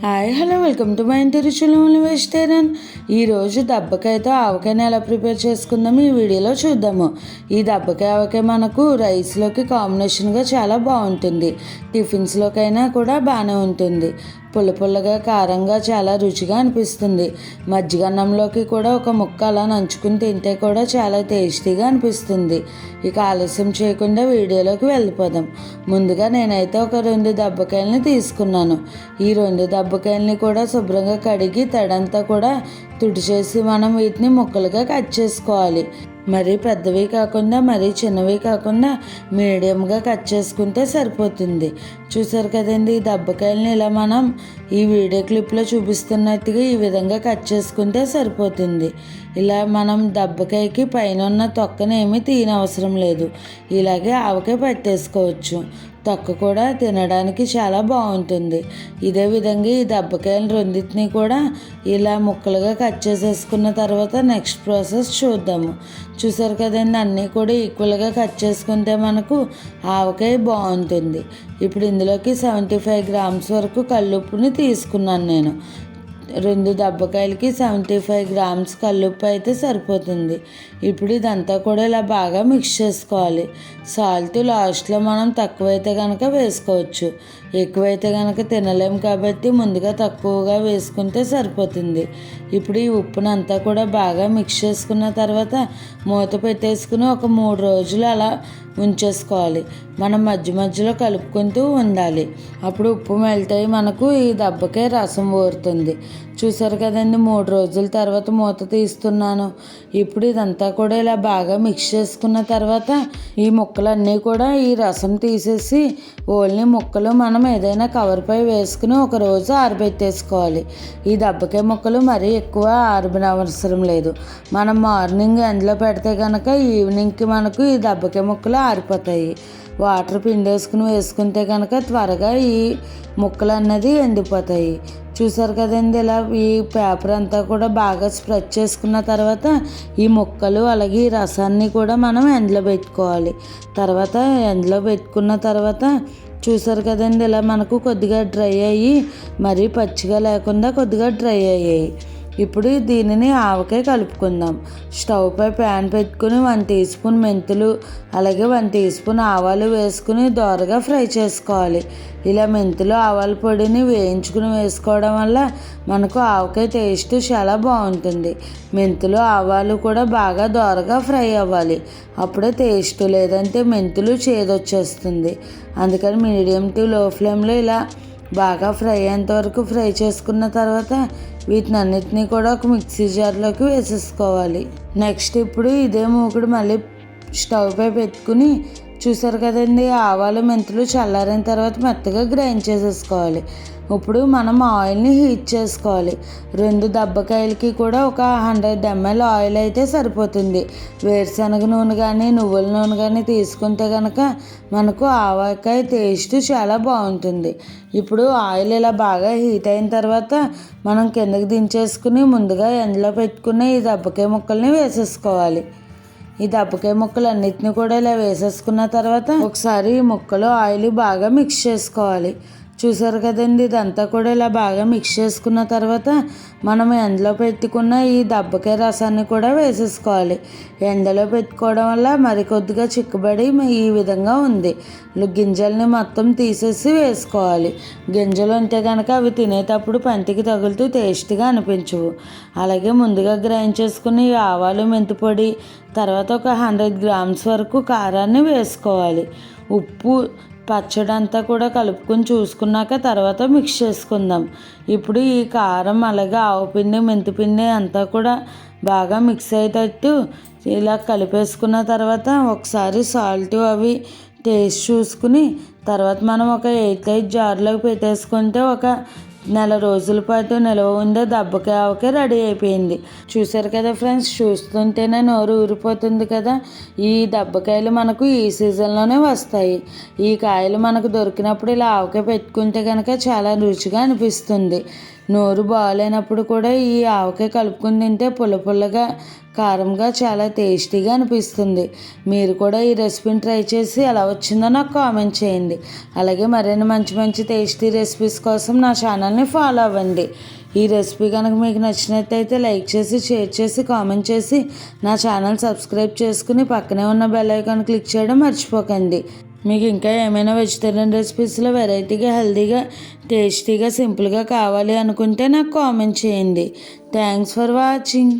Hi hello welcome to my Inti Ruchulu vegetarian. ఈరోజు దబ్బకాయతో ఆవకాయని ఎలా prepare చేసుకుందాం ఈ వీడియోలో చూద్దాము. ఈ దబ్బకాయ ఆవకాయ మనకు రైస్లోకి కాంబినేషన్గా చాలా బాగుంటుంది. టిఫిన్స్లోకైనా కూడా బాగానే ఉంటుంది. పుల్ల పుల్లగా కారంగా చాలా రుచిగా అనిపిస్తుంది. మజ్జిగన్నంలోకి కూడా ఒక ముక్క అలా నంచుకుని తింటే కూడా చాలా టేస్టీగా అనిపిస్తుంది. ఇక ఆలస్యం చేయకుండా వీడియోలోకి వెళ్ళిపోదాం. ముందుగా నేనైతే ఒక రెండు దెబ్బకాయలని తీసుకున్నాను. ఈ రెండు దెబ్బకాయలని కూడా శుభ్రంగా కడిగి తడంతా కూడా తుడిచేసి మనం వీటిని ముక్కలుగా కట్ చేసుకోవాలి. మరీ పెద్దవి కాకుండా మరీ చిన్నవి కాకుండా మీడియంగా కట్ చేసుకుంటే సరిపోతుంది. చూసారు కదండి ఈ దెబ్బకాయలని ఇలా మనం ఈ వీడియో క్లిప్లో చూపిస్తున్నట్టుగా ఈ విధంగా కట్ చేసుకుంటే సరిపోతుంది. ఇలా మనం దెబ్బకాయకి పైన ఉన్న తొక్కనేమి తీయనవసరం లేదు. ఇలాగే ఆవకాయ పట్టేసుకోవచ్చు. తొక్క కూడా తినడానికి చాలా బాగుంటుంది. ఇదే విధంగా ఈ దెబ్బకాయలు రెండింటిని కూడా ఇలా ముక్కలుగా కట్ చేసేసుకున్న తర్వాత నెక్స్ట్ ప్రాసెస్ చూద్దాము. చూసారు కదండి అన్నీ కూడా ఈక్వల్గా కట్ చేసుకుంటే మనకు ఆవకాయ బాగుంటుంది. ఇప్పుడు ఇందులోకి సెవెంటీ ఫైవ్ గ్రామ్స్ వరకు కల్లుప్పుని తీసుకున్నాను నేను. రెండు దెబ్బకాయలకి సెవెంటీ ఫైవ్ గ్రామ్స్ కల్లుప్పు అయితే సరిపోతుంది. ఇప్పుడు ఇదంతా కూడా ఇలా బాగా మిక్స్ చేసుకోవాలి. సాల్ట్ లాస్ట్లో మనం తక్కువైతే కనుక వేసుకోవచ్చు. ఎక్కువైతే కనుక తినలేం కాబట్టి ముందుగా తక్కువగా వేసుకుంటే సరిపోతుంది. ఇప్పుడు ఈ ఉప్పును అంతా కూడా బాగా మిక్స్ చేసుకున్న తర్వాత మూత పెట్టేసుకుని ఒక మూడు రోజులు అలా ఉంచేసుకోవాలి. మనం మధ్య మధ్యలో కలుపుకుంటూ ఉండాలి. అప్పుడు ఉప్పు మెల్టాయి మనకు ఈ దెబ్బకే రసం ఊరుతుంది. చూసారు కదండి మూడు రోజుల తర్వాత మూత తీస్తున్నాను. ఇప్పుడు ఇదంతా కూడా ఇలా బాగా మిక్స్ చేసుకున్న తర్వాత ఈ ముక్కలన్నీ కూడా ఈ రసం తీసేసి ఓన్లీ ముక్కలు మనం ఏదైనా కవర్పై వేసుకుని ఒక రోజు ఆరబెట్టేసుకోవాలి. ఈ దెబ్బకాయ ముక్కలు మరీ ఎక్కువ ఆరబనవసరం లేదు. మనం మార్నింగ్ ఎండలో పెడితే కనుక ఈవినింగ్కి మనకు ఈ దెబ్బకాయ ముక్కలు ఆరిపోతాయి. వాటర్ పిండేసుకుని వేసుకుంటే కనుక త్వరగా ఈ ముక్కలు అన్నది ఎండిపోతాయి. చూసారు కదండి ఇలా ఈ పేపర్ అంతా కూడా బాగా స్ప్రెడ్ చేసుకున్న తర్వాత ఈ ముక్కలు అలాగే ఈ రసాన్ని కూడా మనం ఎండలో పెట్టుకోవాలి. తర్వాత ఎండలో పెట్టుకున్న తర్వాత చూసారు కదండి ఇలా మనకు కొద్దిగా డ్రై అయ్యి మరీ పచ్చిగా లేకుండా కొద్దిగా డ్రై అయ్యాయి. ఇప్పుడు దీనిని ఆవకాయ కలుపుకుందాం. స్టవ్ పై ప్యాన్ పెట్టుకుని వన్ టీ స్పూన్ మెంతులు అలాగే వన్ టీ స్పూన్ ఆవాలు వేసుకుని దోరగా ఫ్రై చేసుకోవాలి. ఇలా మెంతులు ఆవాల పొడిని వేయించుకుని వేసుకోవడం వల్ల మనకు ఆవకాయ టేస్ట్ చాలా బాగుంటుంది. మెంతులు ఆవాలు కూడా బాగా దోరగా ఫ్రై అవ్వాలి. అప్పుడే టేస్ట్ లేదంటే మెంతులు చేదొచ్చేస్తుంది. అందుకని మీడియం టు లో ఫ్లేమ్లో ఇలా బాగా ఫ్రై అయ్యేంత వరకు ఫ్రై చేసుకున్న తర్వాత వీటిని అన్నిటినీ కూడా ఒక మిక్సీ జార్లోకి వేసేసుకోవాలి. నెక్స్ట్ ఇప్పుడు ఇదే మూకుడు మళ్ళీ స్టవ్ పై పెట్టుకుని చూసారు కదండి ఆవాలు మెంతులు చల్లారిన తర్వాత మెత్తగా గ్రైండ్ చేసేసుకోవాలి. ఇప్పుడు మనం ఆయిల్ని హీట్ చేసుకోవాలి. రెండు దెబ్బకాయలకి కూడా ఒక హండ్రెడ్ ఎంఎల్ ఆయిల్ అయితే సరిపోతుంది. వేరుశనగ నూనె కానీ నువ్వుల నూనె కానీ తీసుకుంటే కనుక మనకు ఆవకాయ టేస్ట్ చాలా బాగుంటుంది. ఇప్పుడు ఆయిల్ ఇలా బాగా హీట్ అయిన తర్వాత మనం కిందకి దించేసుకుని ముందుగా ఎండలో పెట్టుకున్న ఈ దెబ్బకాయ ముక్కల్ని వేసేసుకోవాలి. ఈ దప్పకాయ ముక్కలు అన్నిటిని కూడా ఇలా వేసేసుకున్న తర్వాత ఒకసారి ఈ ముక్కలు ఆయిల్ బాగా మిక్స్ చేసుకోవాలి. చూసారు కదండి ఇదంతా కూడా ఇలా బాగా మిక్స్ చేసుకున్న తర్వాత మనం ఎండలో పెట్టుకున్న ఈ దెబ్బకాయ రసాన్ని కూడా వేసేసుకోవాలి. ఎండలో పెట్టుకోవడం వల్ల మరి కొద్దిగా చిక్కుబడి ఈ విధంగా ఉంది. గింజల్ని మొత్తం తీసేసి వేసుకోవాలి. గింజలు ఉంటే కనుక అవి తినేటప్పుడు పంటికి తగులుతూ టేస్ట్గా అనిపించవు. అలాగే ముందుగా గ్రైండ్ చేసుకుని ఆవాలు మెంతిపొడి తర్వాత ఒక హండ్రెడ్ గ్రామ్స్ వరకు కారాన్ని వేసుకోవాలి. ఉప్పు పచ్చడి అంతా కూడా కలుపుకొని చూసుకున్నాక తర్వాత మిక్స్ చేసుకుందాం. ఇప్పుడు ఈ కారం అలాగే ఆవుపిండి మెంతిపిండి అంతా కూడా బాగా మిక్స్ అయ్యేటట్టు ఇలా కలిపేసుకున్న తర్వాత ఒకసారి సాల్ట్ అవి టేస్ట్ చూసుకుని తర్వాత మనం ఒక ఎయిట్ ఎయిట్ జార్లోకి పెట్టేసుకుంటే ఒక నెల రోజుల పాటు నిల్వ ఉండే దెబ్బకాయ రెడీ అయిపోయింది. చూసారు కదా ఫ్రెండ్స్ చూస్తుంటేనే నోరు ఊరిపోతుంది కదా. ఈ దెబ్బకాయలు మనకు ఈ సీజన్లోనే వస్తాయి. ఈ కాయలు మనకు దొరికినప్పుడు ఇలా ఆవకాయ పెట్టుకుంటే కనుక చాలా రుచిగా అనిపిస్తుంది. నోరు బాగాలేనప్పుడు కూడా ఈ ఆవకాయ కలుపుకొని తింటే పుల్ల పుల్లగా కారంగా చాలా టేస్టీగా అనిపిస్తుంది. మీరు కూడా ఈ రెసిపీని ట్రై చేసి ఎలా వచ్చిందో నాకు కామెంట్ చేయండి. అలాగే మరిన్ని మంచి మంచి టేస్టీ రెసిపీస్ కోసం నా ఛానల్ని ఫాలో అవ్వండి. ఈ రెసిపీ కనుక మీకు నచ్చినట్టయితే లైక్ చేసి షేర్ చేసి కామెంట్ చేసి నా ఛానల్ సబ్స్క్రైబ్ చేసుకుని పక్కనే ఉన్న బెల్ ఐకాన్ క్లిక్ చేయడం మర్చిపోకండి. మీకు ఇంకా ఏమైనా వెజిటేరియన్ రెసిపీస్లో వెరైటీగా హెల్తీగా టేస్టీగా సింపుల్గా కావాలి అనుకుంటే నాకు కామెంట్ చేయండి. Thanks for watching